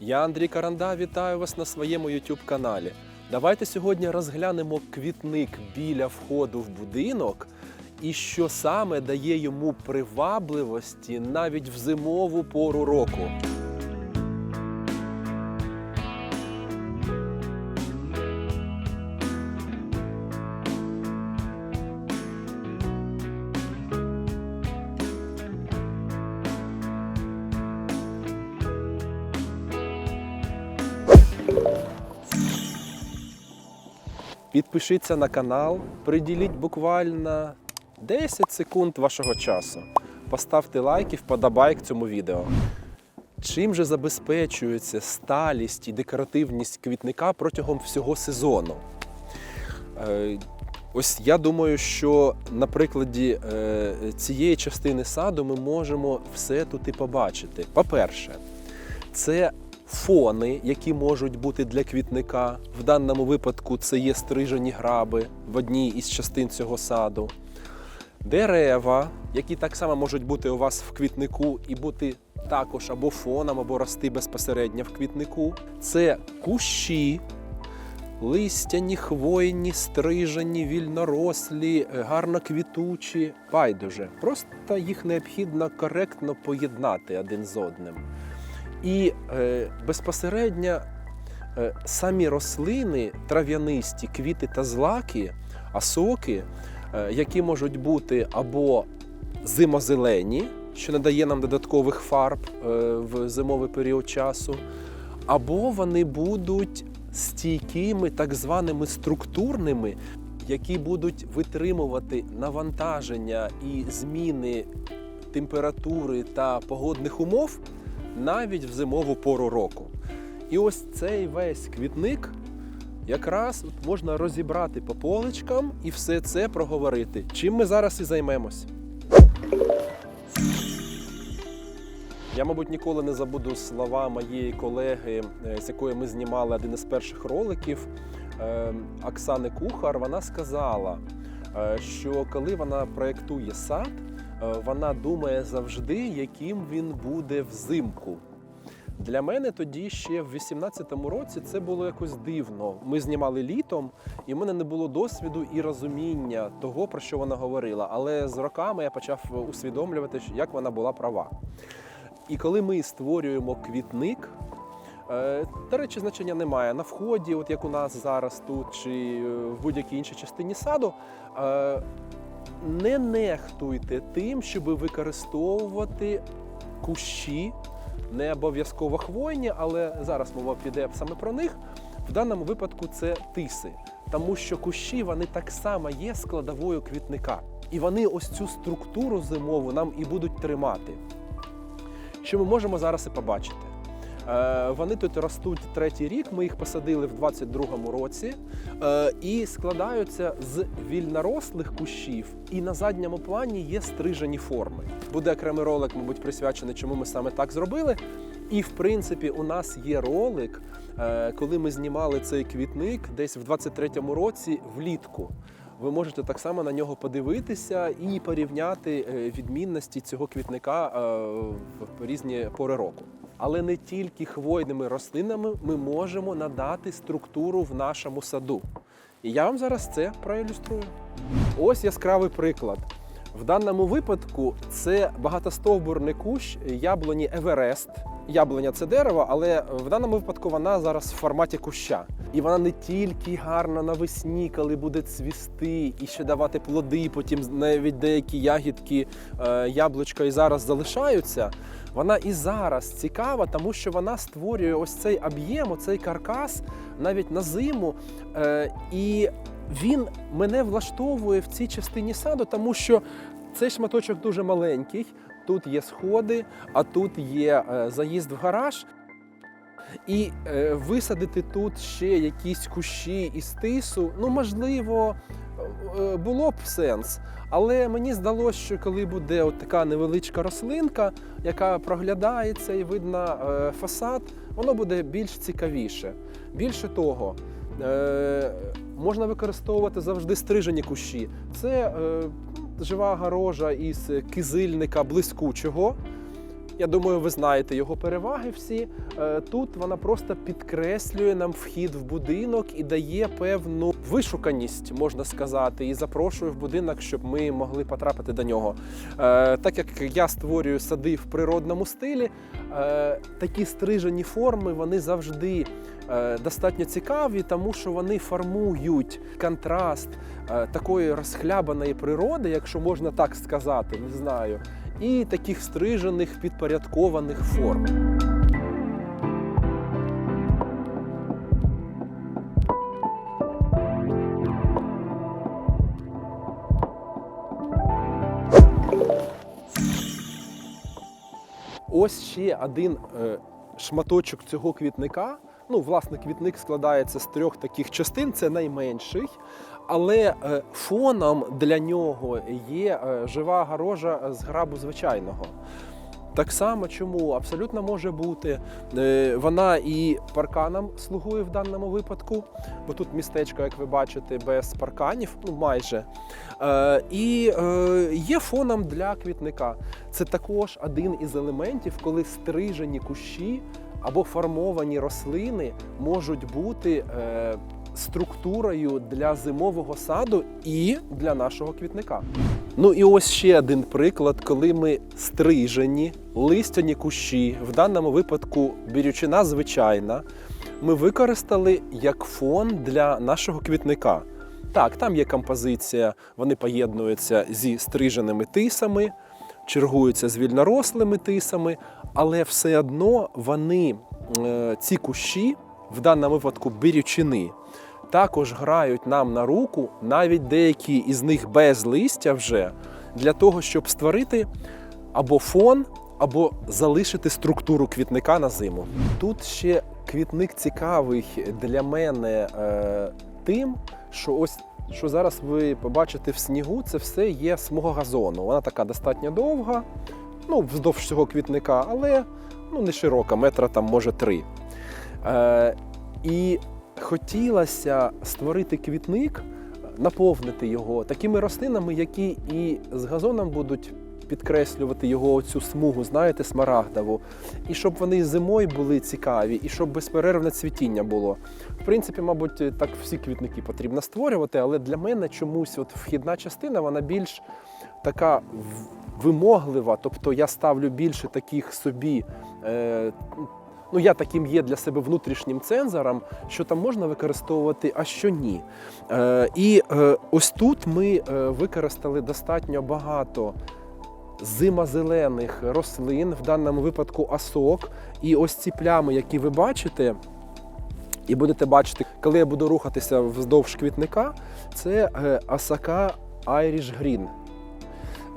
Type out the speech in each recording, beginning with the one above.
Я Андрій Каранда, вітаю вас на своєму YouTube каналі. Давайте сьогодні розглянемо квітник біля входу в будинок і що саме дає йому привабливості навіть в зимову пору року. Підпишіться на канал, приділіть буквально 10 секунд вашого часу. Поставте лайк і вподобайк цьому відео. Чим же забезпечується сталість і декоративність квітника протягом всього сезону? Е, Ось я думаю, що на прикладі е, цієї частини саду ми можемо все тут і побачити. По-перше, це фони, які можуть бути для квітника. В даному випадку це є стрижені граби в одній із частин цього саду. Дерева, які так само можуть бути у вас в квітнику і бути також або фоном, або рости безпосередньо в квітнику. Це кущі, листяні, хвойні, стрижені, вільнорослі, гарно квітучі. Байдуже. Просто їх необхідно коректно поєднати один з одним. І е, безпосередньо е, самі рослини, трав'янисті, квіти та злаки, а соки, е, які можуть бути або зимозелені, що надає нам додаткових фарб е, в зимовий період часу, або вони будуть стійкими, так званими структурними, які будуть витримувати навантаження і зміни температури та погодних умов навіть в зимову пору року. І ось цей весь квітник якраз можна розібрати по поличкам і все це проговорити. Чим ми зараз і займемось. Я, мабуть, ніколи не забуду слова моєї колеги, е, з якої ми знімали один із перших роликів е, Оксани Кухар. Вона сказала, е, що коли вона проєктує сад, вона думає завжди, яким він буде взимку. Для мене тоді ще в 18-му році це було якось дивно. Ми знімали літом, і в мене не було досвіду і розуміння того, про що вона говорила. Але з роками я почав усвідомлювати, як вона була права. І коли ми створюємо квітник, е, до речі, значення немає. На вході, от як у нас зараз тут, чи е, в будь-якій іншій частині саду, е, не нехтуйте тим, щоб використовувати кущі, не обов'язково хвойні, але зараз мова піде саме про них. В даному випадку це тиси, тому що кущі вони так само є складовою квітника. І вони ось цю структуру зимову нам і будуть тримати. Що ми можемо зараз і побачити? Е, Вони тут ростуть третій рік. Ми їх посадили в 22-му році е, і складаються з вільнорослих кущів. І на задньому плані є стрижені форми. Буде окремий ролик, мабуть, присвячений, чому ми саме так зробили. І в принципі, у нас є ролик, е, коли ми знімали цей квітник десь в 23-му році влітку. Ви можете так само на нього подивитися і порівняти відмінності цього квітника в різні пори року. Але не тільки хвойними рослинами ми можемо надати структуру в нашому саду. І я вам зараз це проілюструю. Ось яскравий приклад. В даному випадку це багатостовбурний кущ яблуні Еверест. Яблуня це дерево, але в даному випадку вона зараз в форматі куща. І вона не тільки гарна навесні, коли буде цвісти і ще давати плоди, потім навіть деякі ягідки, е, яблучка і зараз залишаються. Вона і зараз цікава, тому що вона створює ось цей об'єм, оцей каркас навіть на зиму. Е, І він мене влаштовує в цій частині саду, тому що цей шматочок дуже маленький. Тут є сходи, а тут є е, заїзд в гараж. І е, висадити тут ще якісь кущі із тису, ну можливо, е, було б сенс. Але мені здалося, що коли буде от така невеличка рослинка, яка проглядається і видно фасад, воно буде більш цікавіше. Більше того, е, можна використовувати завжди стрижені кущі. Це е, жива горожа із кизильника блискучого. Я думаю, ви знаєте його переваги всі. Е, Тут вона просто підкреслює нам вхід в будинок і дає певну вишуканість, можна сказати, і запрошує в будинок, щоб ми могли потрапити до нього. Так як я створюю сади в природному стилі, такі стрижені форми вони завжди достатньо цікаві, тому що вони формують контраст е, такої розхлябаної природи, якщо можна так сказати, не знаю, і таких стрижених підпорядкованих форм. Ось ще один е, шматочок цього квітника. Ну, власне, квітник складається з трьох таких частин, це найменший. Але е, фоном для нього є е, жива огорожа з грабу звичайного. Так само, чому абсолютно може бути. Е, Вона і парканом слугує в даному випадку, бо тут містечко, як ви бачите, без парканів, ну майже. І є фоном для квітника. Це також один із елементів, коли стрижені кущі або формовані рослини можуть бути е, структурою для зимового саду і для нашого квітника. Ну і ось ще один приклад, коли ми стрижені листяні кущі, в даному випадку бірючина звичайна, ми використали як фон для нашого квітника. Так, там є композиція, вони поєднуються зі стриженими тисами, чергуються з вільнорослими тисами, але все одно вони, е, ці кущі, в даному випадку бірючини, також грають нам на руку, навіть деякі із них без листя вже, для того, щоб створити або фон, або залишити структуру квітника на зиму. Тут ще квітник цікавий для мене е, тим, що ось що зараз ви побачите в снігу, це все є смуга газону. Вона така достатньо довга, ну, вздовж всього квітника, але ну, не широка, метра там може три. Е, і хотілося створити квітник, наповнити його такими рослинами, які і з газоном будуть підкреслювати його цю смугу, знаєте, смарагдову, і щоб вони зимою були цікаві, і щоб безперервне цвітіння було. В принципі, мабуть, так всі квітники потрібно створювати, але для мене чомусь от вхідна частина вона більш така вимоглива. Тобто я ставлю більше таких собі. Е, Ну, я таким є для себе внутрішнім цензором, що там можна використовувати, а що ні. Е, і е, ось тут ми е, використали достатньо багато зимозелених рослин, в даному випадку асок. І ось ці плями, які ви бачите, і будете бачити, коли я буду рухатися вздовж квітника, це е, асака Irish Green.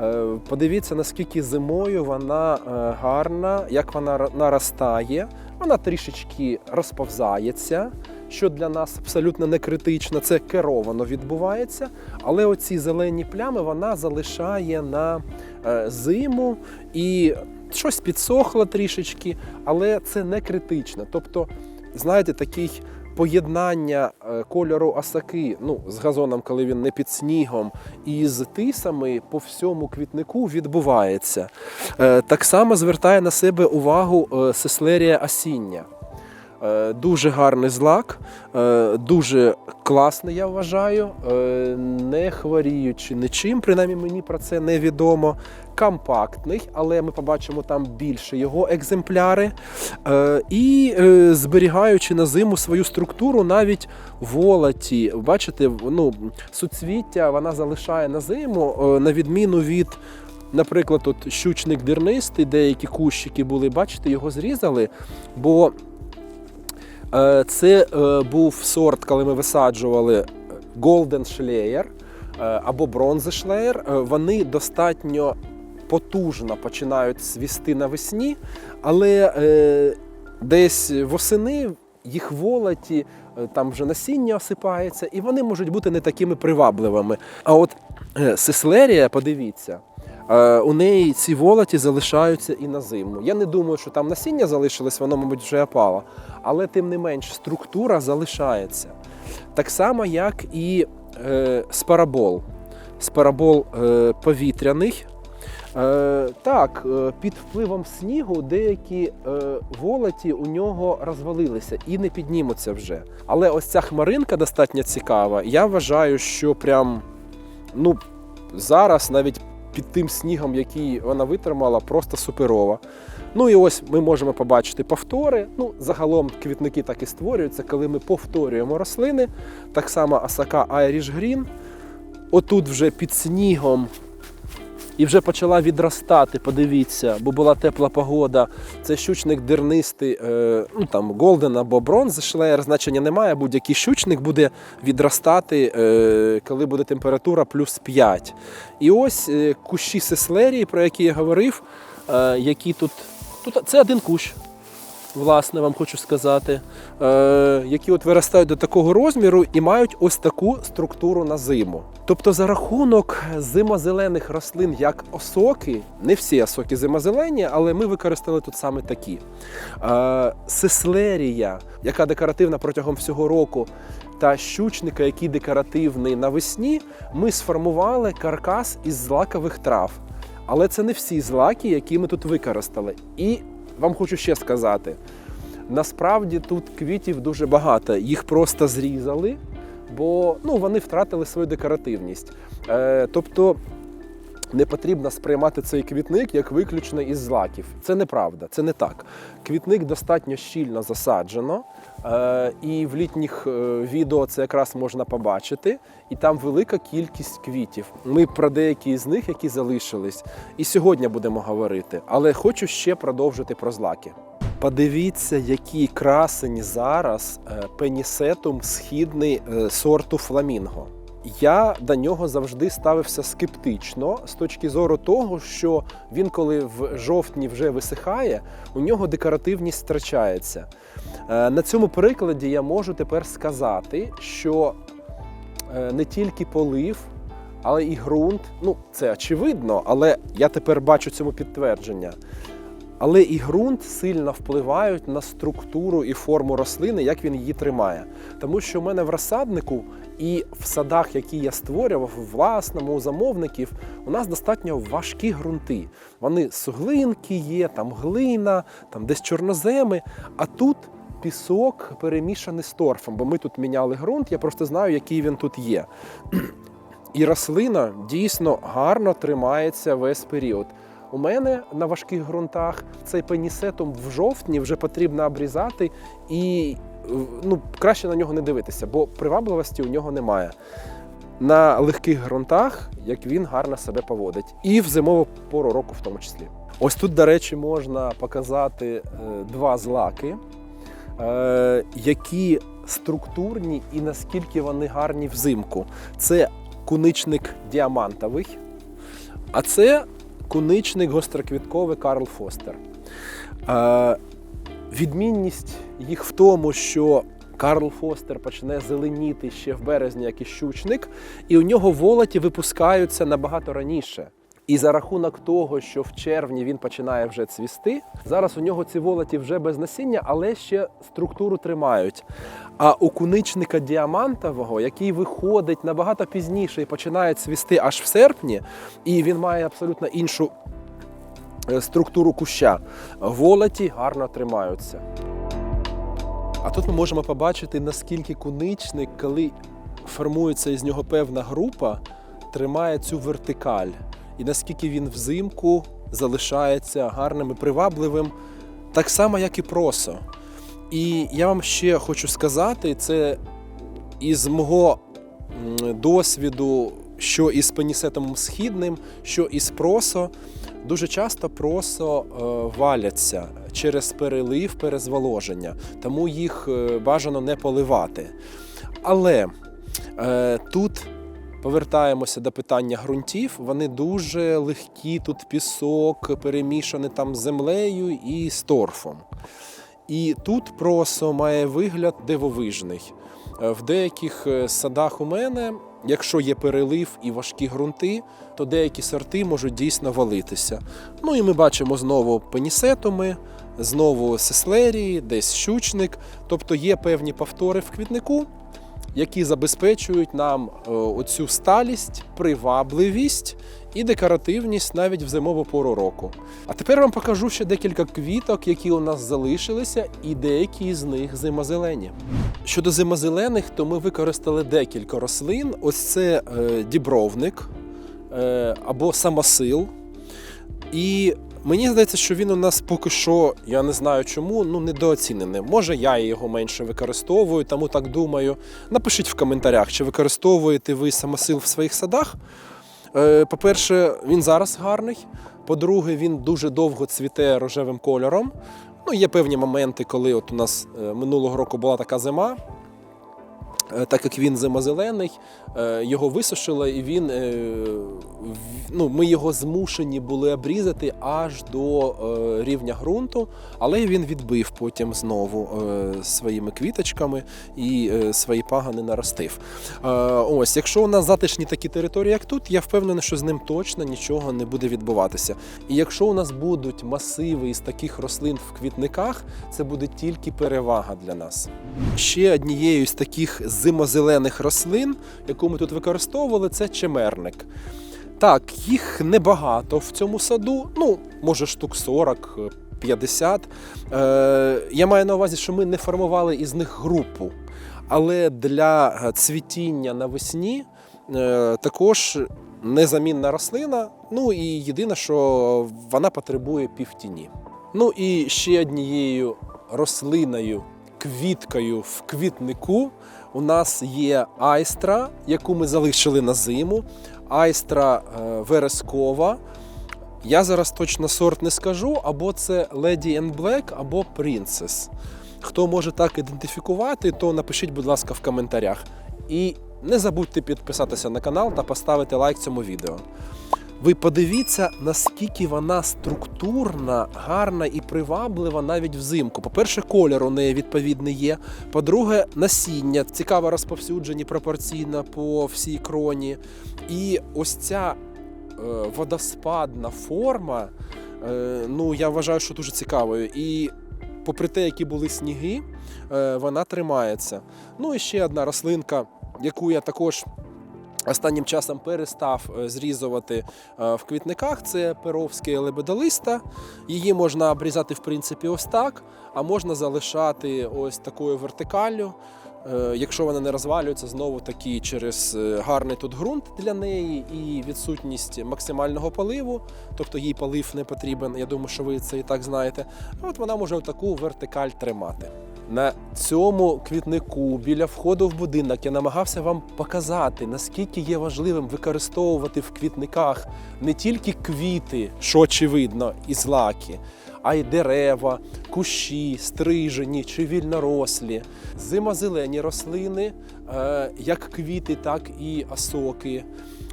Е, Подивіться, наскільки зимою вона е, гарна, як вона наростає. Вона трішечки розповзається, що для нас абсолютно не критично. Це керовано відбувається. Але оці зелені плями вона залишає на е, зиму і щось підсохло трішечки, але це не критично. Тобто, знаєте, такий поєднання е, кольору асаки ну, з газоном, коли він не під снігом, і з тисами по всьому квітнику відбувається. Е, Так само звертає на себе увагу сеслерія осіння. Е, Дуже гарний злак, е, дуже класний, я вважаю, е, не хворіючи нічим, принаймні мені про це не відомо. Компактний, але ми побачимо там більше його екземпляри. І зберігаючи на зиму свою структуру, навіть волоті. Бачите, ну, суцвіття вона залишає на зиму, на відміну від. Наприклад, от щучник дернистий, деякі кущики були, бачите, його зрізали, бо Це е, був сорт, коли ми висаджували Golden Schleyer е, або Bronze Schleyer. Е, Вони достатньо потужно починають свісти навесні, але е, десь восени їх волоті, е, там вже насіння осипається, і вони можуть бути не такими привабливими. А от е, сеслерія, подивіться. Е, У неї ці волоті залишаються і на зиму. Я не думаю, що там насіння залишилось, воно, мабуть, вже опало. Але тим не менш, структура залишається. Так само, як і е, спарабол. Спарабол е, повітряний. Е, так, е, під впливом снігу деякі е, волоті у нього розвалилися і не піднімуться вже. Але ось ця хмаринка достатньо цікава. Я вважаю, що прям ну, зараз навіть під тим снігом, який вона витримала, просто суперова. Ну і ось ми можемо побачити повтори. Ну, загалом квітники так і створюються, коли ми повторюємо рослини. Так само Асака Irish Green. Отут вже під снігом і вже почала відростати. Подивіться, бо була тепла погода. Це щучник дернистий, е, ну там голден або бронз шлеєр, значення немає. Будь-який щучник буде відростати, е, коли буде температура плюс 5. І ось е, кущі сеслерії, про які я говорив, які тут. Тут це один кущ. Власне, вам хочу сказати, е, які от виростають до такого розміру і мають ось таку структуру на зиму. Тобто, за рахунок зимозелених рослин, як осоки, не всі осоки зимозелені, але ми використали тут саме такі. Е, сеслерія, яка декоративна протягом всього року, та щучника, який декоративний навесні, ми сформували каркас із злакових трав. Але це не всі злаки, які ми тут використали. І вам хочу ще сказати: насправді тут квітів дуже багато. Їх просто зрізали, бо ну, вони втратили свою декоративність. Е, тобто не потрібно сприймати цей квітник як виключно із злаків. Це неправда, це не так. Квітник достатньо щільно засаджено, е, і в літніх е, відео це якраз можна побачити. І там велика кількість квітів. Ми про деякі з них, які залишились, і сьогодні будемо говорити. Але хочу ще продовжити про злаки. Подивіться, які красені зараз е, пенісетум східний сорту фламінго. Я до нього завжди ставився скептично з точки зору того, що він, коли в жовтні вже висихає, у нього декоративність втрачається. Е, На цьому прикладі я можу тепер сказати, що е, не тільки полив, але і ґрунт. Ну, це очевидно, але я тепер бачу цьому підтвердження. Але і ґрунт сильно впливають на структуру і форму рослини, як він її тримає. Тому що в мене в розсаднику і в садах, які я створював, власному у замовників, у нас достатньо важкі ґрунти. Вони суглинки є, там глина, там десь чорноземи. А тут пісок перемішаний з торфом, бо ми тут міняли ґрунт, я просто знаю, який він тут є. І рослина дійсно гарно тримається весь період. У мене на важких ґрунтах цей пенісетум в жовтні вже потрібно обрізати і ну, краще на нього не дивитися, бо привабливості у нього немає. На легких ґрунтах, як він гарно себе поводить, і в зимову пору року в тому числі. Ось тут, до речі, можна показати е, два злаки, е, які структурні і наскільки вони гарні взимку. Це куничник діамантовий, а це куничник гостроквітковий Карл Фостер. Е, відмінність їх в тому, що Карл Фостер почне зеленіти ще в березні, як і щучник, і у нього волоті випускаються набагато раніше. І за рахунок того, що в червні він починає вже цвісти, зараз у нього ці волоті вже без насіння, але ще структуру тримають. А у куничника діамантового, який виходить набагато пізніше і починає цвісти аж в серпні, і він має абсолютно іншу е, структуру куща, волоті гарно тримаються. А тут ми можемо побачити, наскільки куничник, коли формується із нього певна група, тримає цю вертикаль. І наскільки він взимку залишається гарним і привабливим, так само, як і просо. І я вам ще хочу сказати, це із мого досвіду, що із пенісетом східним, що із просо, дуже часто просо е, валяться через перелив, перезволоження, тому їх е, бажано не поливати. Але е, тут повертаємося до питання ґрунтів. Вони дуже легкі, тут пісок перемішаний там з землею і з торфом. І тут просо має вигляд дивовижний. Е, В деяких е, садах у мене, якщо є перелив і важкі ґрунти, то деякі сорти можуть дійсно валитися. Ну і ми бачимо знову пенісетуми, знову сеслерії, десь щучник. Тобто є певні повтори в квітнику, які забезпечують нам е, оцю сталість, привабливість і декоративність навіть в зимову пору року. А тепер вам покажу ще декілька квіток, які у нас залишилися, і деякі з них зимозелені. Щодо зимозелених, то ми використали декілька рослин. Ось це е, дібровник е, або самосил. І мені здається, що він у нас поки що, я не знаю чому, ну недооцінений. Може, я його менше використовую, тому так думаю. Напишіть в коментарях, чи використовуєте ви самосил в своїх садах. Е, По-перше, він зараз гарний. По-друге, він дуже довго цвіте рожевим кольором. Ну, є певні моменти, коли от у нас е, минулого року була така зима. Е, Так як він зимозелений, е, його висушили, і він е, ну, ми його змушені були обрізати аж до рівня ґрунту, але він відбив потім знову своїми квіточками і свої пагани наростив. Ось, якщо у нас затишні такі території, як тут, я впевнений, що з ним точно нічого не буде відбуватися. І якщо у нас будуть масиви із таких рослин в квітниках, це буде тільки перевага для нас. Ще однією з таких зимозелених рослин, яку ми тут використовували, це чемерник. Так, їх небагато в цьому саду, ну, може, штук 40. е, 50. Е, я маю на увазі, що ми не формували із них групу. Але для е, цвітіння навесні е, також незамінна рослина. Ну і єдине, що вона потребує півтіні. Ну і ще однією рослиною, квіткою в квітнику у нас є айстра, яку ми залишили на зиму. Айстра е, верескова. Я зараз точно сорт не скажу, або це Lady and Black, або Princess. Хто може так ідентифікувати, то напишіть, будь ласка, в коментарях. І не забудьте підписатися на канал та поставити лайк цьому відео. Ви подивіться, наскільки вона структурна, гарна і приваблива навіть взимку. По-перше, колір у неї відповідний є. По-друге, насіння цікаво розповсюджені пропорційно по всій кроні. І ось ця е, водоспадна форма, е, ну я вважаю, що дуже цікавою. І попри те, які були сніги, е, вона тримається. Ну і ще одна рослинка, яку я також. Останнім часом перестав е, зрізувати е, в квітниках. Це перовське лебедолиста. Її можна обрізати в принципі ось так, а можна залишати ось такою вертикаллю. Е, Якщо вона не розвалюється, знову таки через е, гарний тут ґрунт для неї і відсутність максимального поливу, тобто їй полив не потрібен. Я думаю, що ви це і так знаєте. От вона може таку вертикаль тримати. На цьому квітнику біля входу в будинок я намагався вам показати, наскільки є важливим використовувати в квітниках не тільки квіти, що очевидно, і злаки, а й дерева, кущі, стрижені чи вільнорослі, зимозелені рослини, е, як квіти, так і осоки.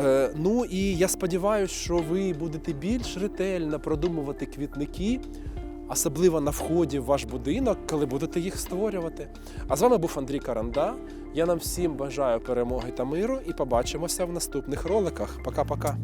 Е, Ну і я сподіваюся, що ви будете більш ретельно продумувати квітники, особливо на вході в ваш будинок, коли будете їх створювати. А з вами був Андрій Каранда. Я нам всім бажаю перемоги та миру і побачимося в наступних роликах. Пока-пока.